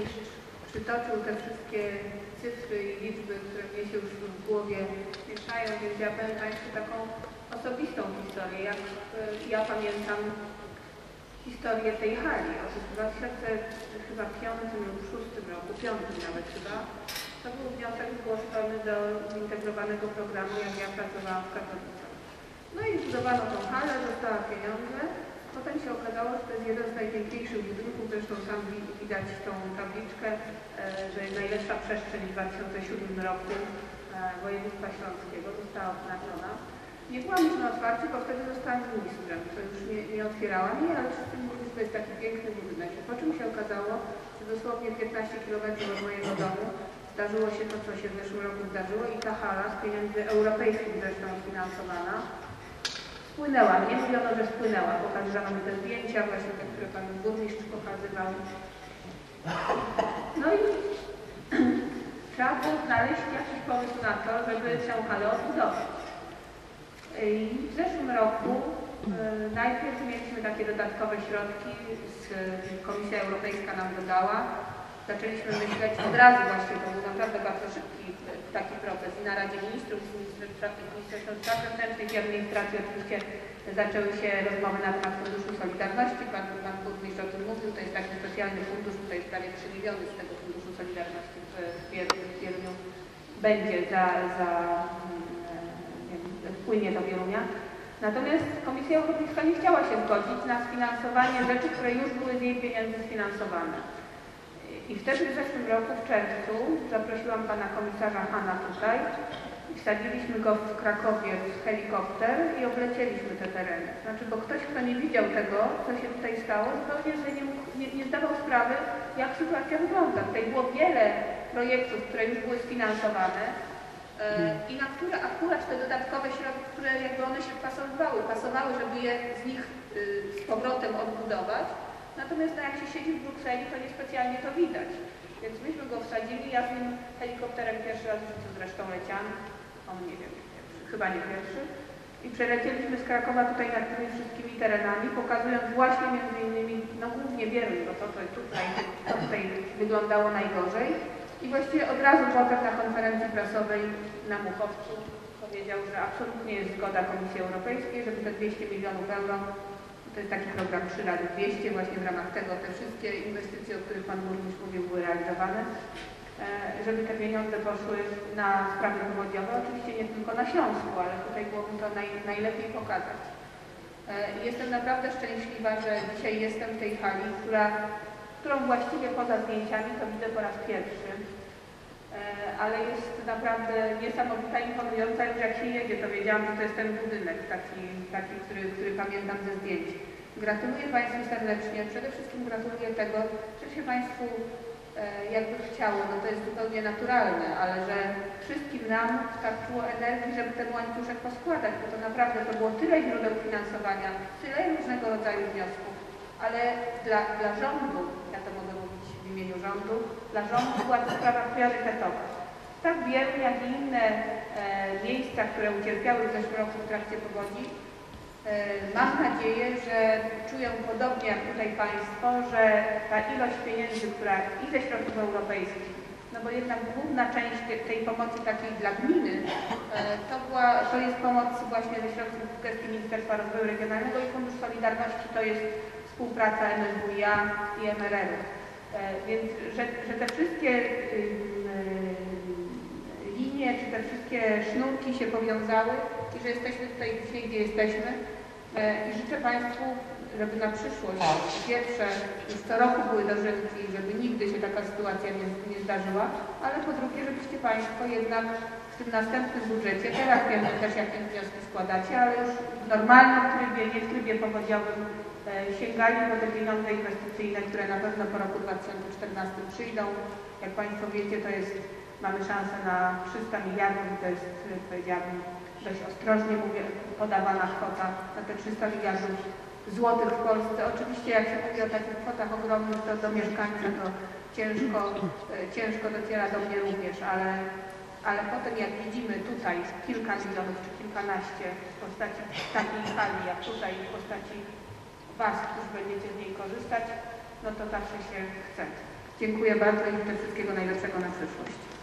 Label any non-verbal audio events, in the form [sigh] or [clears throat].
burmistrz przytoczył te wszystkie cyfry i liczby, które mnie się już w głowie mieszają, więc ja powiem Państwu taką osobistą historię. Jak e, ja pamiętam historię tej hali. Otóż w 2005 lub 2006 roku, 5 nawet chyba, to był wniosek zgłoszony do zintegrowanego programu, jak ja pracowałam w Katowicach. No i zbudowano tą halę, dostała pieniądze. Potem się okazało, że to jest jeden z najpiękniejszych budynków, zresztą tam wi- widać tą tabliczkę, e, że najlepsza przestrzeń w 2007 roku e, województwa śląskiego została odznaczona. Nie byłam już na otwarciu, bo wtedy zostałam ministrem, to już nie, nie otwierałam jej, ale wszyscy mówili, że to jest taki piękny budynek. Po czym się okazało, że dosłownie 15 km od mojego domu zdarzyło się to, co się w zeszłym roku zdarzyło i ta hala z pieniędzy europejskich zresztą finansowana spłynęła. Nie mówiono, że spłynęła. Pokazywano mi te zdjęcia właśnie te, które pan burmistrz pokazywał. No i [clears throat] trzeba było znaleźć jakiś pomysł na to, żeby tę halę odbudować. I w zeszłym roku e, najpierw mieliśmy takie dodatkowe środki, Komisja Europejska nam dodała. Zaczęliśmy myśleć od razu właśnie, to był naprawdę bardzo szybki e, taki proces i na Radzie Ministrów, z Ministerstwem Spraw Wewnętrznych i Administracji oczywiście zaczęły się rozmowy na temat Funduszu Solidarności. Pan, pan burmistrz o tym mówił, to jest taki specjalny fundusz, tutaj prawie 3 miliony z tego Funduszu Solidarności w w będzie za, za mm, e, wpłynie do Wielunia. Natomiast Komisja Europejska nie chciała się zgodzić na sfinansowanie rzeczy, które już były z jej pieniędzy sfinansowane. I wtedy w zeszłym roku, w czerwcu, zaprosiłam pana komisarza Hanna tutaj i wsadziliśmy go w Krakowie w helikopter i oblecieliśmy te tereny. Znaczy, bo ktoś, kto nie widział tego, co się tutaj stało, zupełnie sobie nie, mógł- nie, nie zdawał sprawy, jak sytuacja wygląda. Tutaj było wiele projektów, które już były sfinansowane e, i na które akurat te dodatkowe środki, które jakby one się pasowały, pasowały, żeby je z nich y, z powrotem odbudować. Natomiast no, jak się siedzi w Brukseli, to niespecjalnie to widać. Więc myśmy go wsadzili, ja z nim helikopterem pierwszy raz w życiu zresztą leciałam, on nie wiem, pierwszy, chyba nie pierwszy. I przelecieliśmy z Krakowa tutaj nad tymi wszystkimi terenami, pokazując właśnie między innymi, no głównie Wieruń, bo to, to tutaj, to tutaj wyglądało najgorzej. I właściwie od razu potem na konferencji prasowej na Muchowcu powiedział, że absolutnie jest zgoda Komisji Europejskiej, żeby te 200 milionów euro to jest taki program 3 razy 200, właśnie w ramach tego te wszystkie inwestycje, o których Pan Burmistrz mówił, były realizowane, e, żeby te pieniądze poszły na sprawy powodziowe, oczywiście nie tylko na Śląsku, ale tutaj byłoby to naj, najlepiej pokazać. E, Jestem naprawdę szczęśliwa, że dzisiaj jestem w tej hali, która, którą właściwie poza zdjęciami to widzę po raz pierwszy. E, ale jest naprawdę niesamowita, imponująca. Już jak się jedzie, to wiedziałam, że to jest ten budynek, taki, taki który, który pamiętam ze zdjęć. Gratuluję Państwu serdecznie. Przede wszystkim gratuluję tego, że się Państwu e, jakby chciało, no to jest zupełnie naturalne, ale że wszystkim nam starczyło energii, żeby ten łańcuszek poskładać, bo to naprawdę to było tyle źródeł finansowania, tyle różnego rodzaju wniosków, ale dla, dla rządu, ja to mogę mówić w imieniu rządu, dla rządu była to sprawa priorytetowa. Tak wielu, jak i inne e, miejsca, które ucierpiały w zeszłym roku w trakcie powodzi, e, mam nadzieję, że czują podobnie jak tutaj Państwo, że ta ilość pieniędzy, która i ze środków europejskich, no bo jednak główna część te- tej pomocy takiej dla gminy, e, to, była, to jest pomoc właśnie ze środków gestii Ministerstwa Rozwoju Regionalnego i Fundusz Solidarności to jest współpraca MSWiA i MRR-u. E, Więc, że, że te wszystkie y, linie, czy te wszystkie sznurki się powiązały i że jesteśmy tutaj dzisiaj, gdzie jesteśmy. E, I życzę Państwu, żeby na przyszłość po pierwsze już co roku były dożynki, żeby nigdy się taka sytuacja nie, nie zdarzyła, ale po drugie, żebyście Państwo jednak w tym następnym budżecie, teraz wiem że też jakie wnioski składacie, ale już w normalnym trybie, nie w trybie powodziowym, e, sięgali po te pieniądze inwestycyjne, które na pewno po roku 2014 przyjdą. Jak Państwo wiecie, to jest, mamy szansę na 300 miliardów to jest, e, powiedziałabym, dość ostrożnie mówię, podawana kwota na te 300 miliardów złotych w Polsce. Oczywiście jak się mówi o takich kwotach ogromnych, to do mieszkańca to ciężko, e, ciężko dociera do mnie również, ale, ale potem jak widzimy tutaj kilka milionów czy kilkanaście w postaci takiej hali jak tutaj, w postaci Was, którzy będziecie z niej korzystać, no to zawsze się chce. Dziękuję bardzo i życzę wszystkiego najlepszego na przyszłość.